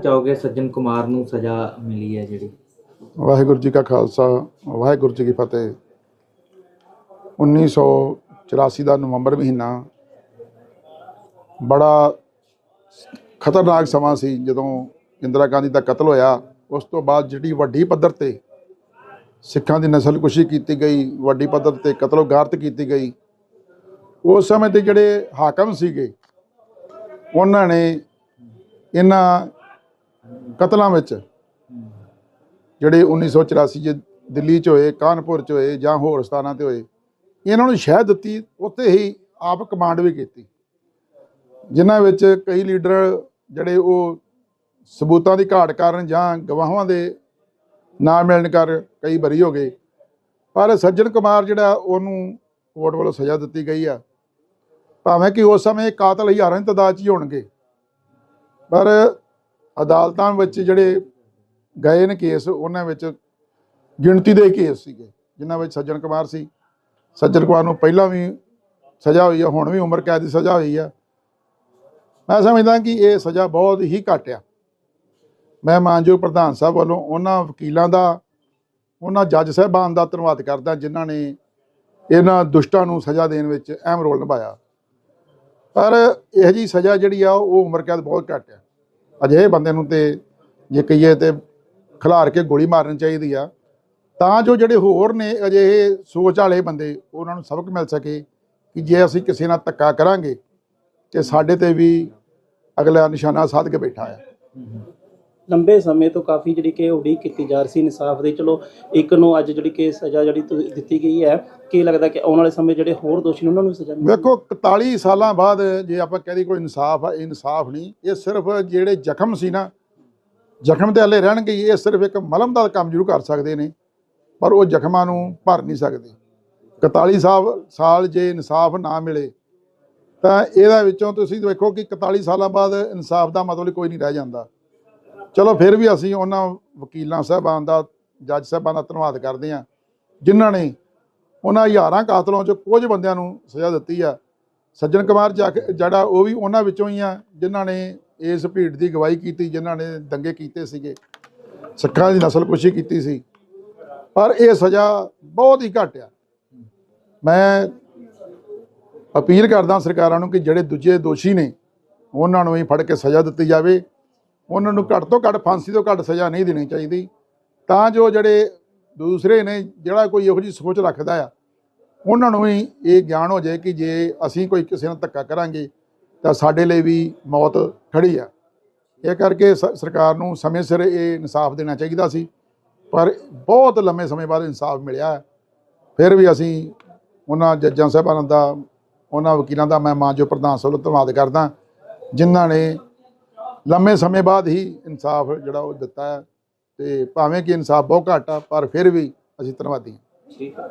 ਚਾਹੋਗੇ ਸੱਜਣ ਕੁਮਾਰ ਨੂੰ ਸਜ਼ਾ ਮਿਲੀ ਹੈ ਜਿਹੜੀ? ਵਾਹਿਗੁਰੂ ਜੀ ਕਾ ਖਾਲਸਾ, ਵਾਹਿਗੁਰੂ ਜੀ ਕੀ ਫਤਿਹ। 1984 ਦਾ ਨਵੰਬਰ ਮਹੀਨਾ ਬੜਾ ਖਤਰਨਾਕ ਸਮਾਂ ਸੀ। ਜਦੋਂ ਇੰਦਰਾ ਗਾਂਧੀ ਦਾ ਕਤਲ ਹੋਇਆ, ਉਸ ਤੋਂ ਬਾਅਦ ਜਿਹੜੀ ਵੱਡੀ ਪੱਧਰ ਤੇ ਸਿੱਖਾਂ ਦੀ ਨਸਲਕੁਸ਼ੀ ਕੀਤੀ ਗਈ, ਵੱਡੀ ਪੱਧਰ ਤੇ ਕਤਲੋਗਾਰਤ ਕੀਤੀ ਗਈ, ਉਸ ਸਮੇਂ ਦੇ ਜਿਹੜੇ ਹਾਕਮ ਸੀਗੇ, ਉਹਨਾਂ ਨੇ ਇਹਨਾਂ ਕਤਲਾਂ ਵਿੱਚ। ਜਿਹੜੇ 1984 ਚ ਦਿੱਲੀ ਚ ਹੋਏ, ਕਾਨਪੁਰ ਚ ਹੋਏ ਜਾਂ ਹੋਰ ਸਥਾਨਾਂ ਤੇ ਹੋਏ, ਇਹਨਾਂ ਨੂੰ ਸ਼ਹਿ ਦਿੱਤੀ, ਉੱਥੇ ਹੀ ਆਪ ਕਮਾਂਡ ਵੀ ਕੀਤੀ। ਜਿਨ੍ਹਾਂ ਵਿੱਚ ਕਈ ਲੀਡਰ ਜਿਹੜੇ ਉਹ ਸਬੂਤਾਂ ਦੀ ਘਾਟ ਕਾਰਨ ਜਾਂ ਗਵਾਹਾਂ ਦੇ ਨਾ ਮਿਲਣ ਕਰ ਕਈ ਬਰੀ ਹੋ ਗਏ। ਪਰ ਸੱਜਣ ਕੁਮਾਰ ਜਿਹੜਾ, ਉਹਨੂੰ ਕੋਰਟ ਵੱਲੋਂ ਸਜ਼ਾ ਦਿੱਤੀ ਗਈ ਆ। ਭਾਵੇਂ ਕਿ ਉਸ ਸਮੇਂ ਕਾਤਲ ਹਜ਼ਾਰਾਂ ਦੀ ਤਾਦਾਦ 'ਚ ਹੀ ਹੋਣਗੇ। ਪਰ ਅਦਾਲਤਾਂ ਵਿੱਚ ਜਿਹੜੇ ਗਏ ਨੇ ਕੇਸ, ਉਹਨਾਂ ਵਿੱਚ ਗਿਣਤੀ ਦੇ ਕੇਸ ਸੀਗੇ, ਜਿਨ੍ਹਾਂ ਵਿੱਚ ਸੱਜਣ ਕੁਮਾਰ ਸੀ। ਸੱਜਣ ਕੁਮਾਰ ਨੂੰ ਪਹਿਲਾਂ ਵੀ ਸਜ਼ਾ ਹੋਈ ਆ, ਹੁਣ ਵੀ ਉਮਰ ਕੈਦ ਦੀ ਸਜ਼ਾ ਹੋਈ ਆ। ਮੈਂ ਸਮਝਦਾ ਕਿ ਇਹ ਸਜ਼ਾ ਬਹੁਤ ਹੀ ਘੱਟ ਆ। ਮੈਂ ਮਾਨਯੋਗ ਪ੍ਰਧਾਨ ਸਾਹਿਬ ਵੱਲੋਂ ਉਹਨਾਂ ਵਕੀਲਾਂ ਦਾ, ਉਹਨਾਂ ਜੱਜ ਸਾਹਿਬਾਨ ਦਾ ਧੰਨਵਾਦ ਕਰਦਾ, ਜਿਨ੍ਹਾਂ ਨੇ ਇਹਨਾਂ ਦੁਸ਼ਟਾਂ ਨੂੰ ਸਜ਼ਾ ਦੇਣ ਵਿੱਚ ਅਹਿਮ ਰੋਲ ਨਿਭਾਇਆ। ਪਰ ਇਹ ਜੀ ਸਜ਼ਾ ਜਿਹੜੀ ਆ, ਉਹ ਉਮਰ ਕੈਦ ਬਹੁਤ ਘੱਟ ਆ। ਅਜਿਹੇ ਬੰਦੇ ਨੂੰ ਤੇ ਜੇ ਕਹੀਏ ਤੇ ਖਿਲਾਰ ਕੇ ਗੋਲੀ ਮਾਰਨੀ ਚਾਹੀਦੀ ਆ, ਤਾਂ ਜੋ ਜਿਹੜੇ ਹੋਰ ਨੇ ਅਜਿਹੇ ਸੋਚ ਵਾਲੇ ਬੰਦੇ ਉਹਨਾਂ ਨੂੰ ਸਬਕ ਮਿਲ ਸਕੇ ਕਿ ਜੇ ਅਸੀਂ ਕਿਸੇ ਨਾਲ ਧੱਕਾ ਕਰਾਂਗੇ ਤੇ ਸਾਡੇ ਤੇ ਵੀ ਅਗਲਾ ਨਿਸ਼ਾਨਾ ਸਾਧ ਕੇ ਬੈਠਾ ਆ ਲੰਬੇ ਸਮੇਂ ਤੋਂ ਕਾਫੀ ਜਿਹੜੀ ਕਿ ਉਡੀਕ ਕੀਤੀ ਜਾ ਰਹੀ ਸੀ ਇਨਸਾਫ ਦੀ। ਚਲੋ ਇੱਕ ਨੂੰ ਅੱਜ ਜਿਹੜੀ ਕਿ ਸਜ਼ਾ ਜਿਹੜੀ ਤੁ- ਦਿੱਤੀ ਗਈ ਹੈ ਕੀ ਲੱਗਦਾ ਕਿ ਆਉਣ ਵਾਲੇ ਸਮੇਂ ਜਿਹੜੇ ਹੋਰ ਦੋਸ਼ੀ ਨੇ ਉਹਨਾਂ ਨੂੰ ਵੀ ਸਜ਼ਾ ਮਿਲੇ ਵੇਖੋ 41 ਸਾਲਾਂ ਬਾਅਦ ਜੇ ਆਪਾਂ ਕਹਦੇ ਕੋਈ ਇਨਸਾਫ ਆ ਇਹ ਇਨਸਾਫ ਨਹੀਂ। ਇਹ ਸਿਰਫ ਜਿਹੜੇ ਜ਼ਖਮ ਸੀ ਨਾ ਜ਼ਖਮ ਤੇ ਹਲੇ ਰਹਿਣਗੇ ਹੀ, ਇਹ ਸਿਰਫ ਇੱਕ ਮਲਮ ਦਾ ਕੰਮ ਜ਼ਰੂਰ ਕਰ ਸਕਦੇ ਨੇ ਪਰ ਉਹ ਜ਼ਖਮਾਂ ਨੂੰ ਭਰ ਨਹੀਂ ਸਕਦੇ। 41 ਸਾਲ ਸਾਲ ਜੇ ਇਨਸਾਫ ਨਾ ਮਿਲੇ ਤਾਂ ਇਹਦਾ ਵਿੱਚੋਂ ਤੁਸੀਂ ਵੇਖੋ ਕਿ 41 ਸਾਲਾਂ ਬਾਅਦ ਇਨਸਾਫ ਦਾ ਮਤਲਬ ਕੋਈ ਨਹੀਂ ਰਹਿ ਜਾਂਦਾ। ਚਲੋ ਫਿਰ ਵੀ ਅਸੀਂ ਉਹਨਾਂ ਵਕੀਲਾਂ ਸਾਹਿਬਾਨ ਦਾ, ਜੱਜ ਸਾਹਿਬਾਨ ਦਾ ਧੰਨਵਾਦ ਕਰਦੇ ਹਾਂ, ਜਿਨ੍ਹਾਂ ਨੇ ਉਹਨਾਂ ਹਜ਼ਾਰਾਂ ਕਾਤਲਾਂ ਚੋਂ ਕੁਝ ਬੰਦਿਆਂ ਨੂੰ ਸਜ਼ਾ ਦਿੱਤੀ ਆ। ਸੱਜਣ ਕੁਮਾਰ ਜੱਗ- ਜਿਹੜਾ ਉਹ ਵੀ ਉਹਨਾਂ ਵਿੱਚੋਂ ਹੀ ਆ, ਜਿਨ੍ਹਾਂ ਨੇ ਇਸ ਭੀੜ ਦੀ ਗਵਾਹੀ ਕੀਤੀ, ਜਿਨ੍ਹਾਂ ਨੇ ਦੰਗੇ ਕੀਤੇ ਸੀਗੇ। ਸਿੱਖਾਂ ਦੀ ਨਸਲਕੁਸ਼ੀ ਕੀਤੀ ਸੀ। ਪਰ ਇਹ ਸਜ਼ਾ ਬਹੁਤ ਹੀ ਘੱਟ ਆ। ਮੈਂ ਅਪੀਲ ਕਰਦਾ ਸਰਕਾਰਾਂ ਨੂੰ ਕਿ ਜਿਹੜੇ ਦੂਜੇ ਦੋਸ਼ੀ ਨੇ, ਉਹਨਾਂ ਨੂੰ ਹੀ ਫੜ ਕੇ ਸਜ਼ਾ ਦਿੱਤੀ ਜਾਵੇ। ਉਹਨਾਂ ਨੂੰ ਘੱਟ ਤੋਂ ਘੱਟ ਫਾਂਸੀ ਤੋਂ ਘੱਟ ਸਜ਼ਾ ਨਹੀਂ ਦੇਣੀ ਚਾਹੀਦੀ। ਤਾਂ ਜੋ ਜਿਹੜੇ ਦੂਸਰੇ ਨੇ, ਜਿਹੜਾ ਕੋਈ ਇਹੋ ਜਿਹੀ ਸੋਚ ਰੱਖਦਾ ਆ, ਉਹਨਾਂ ਨੂੰ ਵੀ ਇਹ ਗਿਆਨ ਹੋ ਜਾਏ ਕਿ ਜੇ ਅਸੀਂ ਕੋਈ ਕਿਸੇ ਨਾਲ ਧੱਕਾ ਕਰਾਂਗੇ, ਤਾਂ ਸਾਡੇ ਲਈ ਵੀ ਮੌਤ ਖੜੀ ਆ। ਇਹ ਕਰਕੇ ਸਰਕਾਰ ਨੂੰ ਸਮੇਂ ਸਿਰ ਇਹ ਇਨਸਾਫ ਦੇਣਾ ਚਾਹੀਦਾ ਸੀ। ਪਰ ਬਹੁਤ ਲੰਮੇ ਸਮੇਂ ਬਾਅਦ ਇਨਸਾਫ ਮਿਲਿਆ। ਫਿਰ ਵੀ ਅਸੀਂ ਉਹਨਾਂ ਜੱਜਾਂ ਸਾਹਿਬਾਨਾਂ ਦਾ, ਉਹਨਾਂ ਵਕੀਲਾਂ ਦਾ ਮੈਂ ਮਾਂ ਜੋ ਪ੍ਰਧਾਨ ਸਭ ਨੂੰ ਧੰਨਵਾਦ ਕਰਦਾ, ਜਿਨ੍ਹਾਂ ਨੇ ਲੰਮੇ ਸਮੇਂ ਬਾਅਦ ਹੀ ਇਨਸਾਫ ਜਿਹੜਾ ਉਹ ਦਿੱਤਾ ਹੈ ਤੇ ਭਾਵੇਂ ਕਿ ਇਨਸਾਫ ਬਹੁਤ ਘੱਟ ਆ, ਪਰ ਫਿਰ ਵੀ ਅਸੀਂ ਧੰਨਵਾਦੀ ਹਾਂ। ਠੀਕ ਹੈ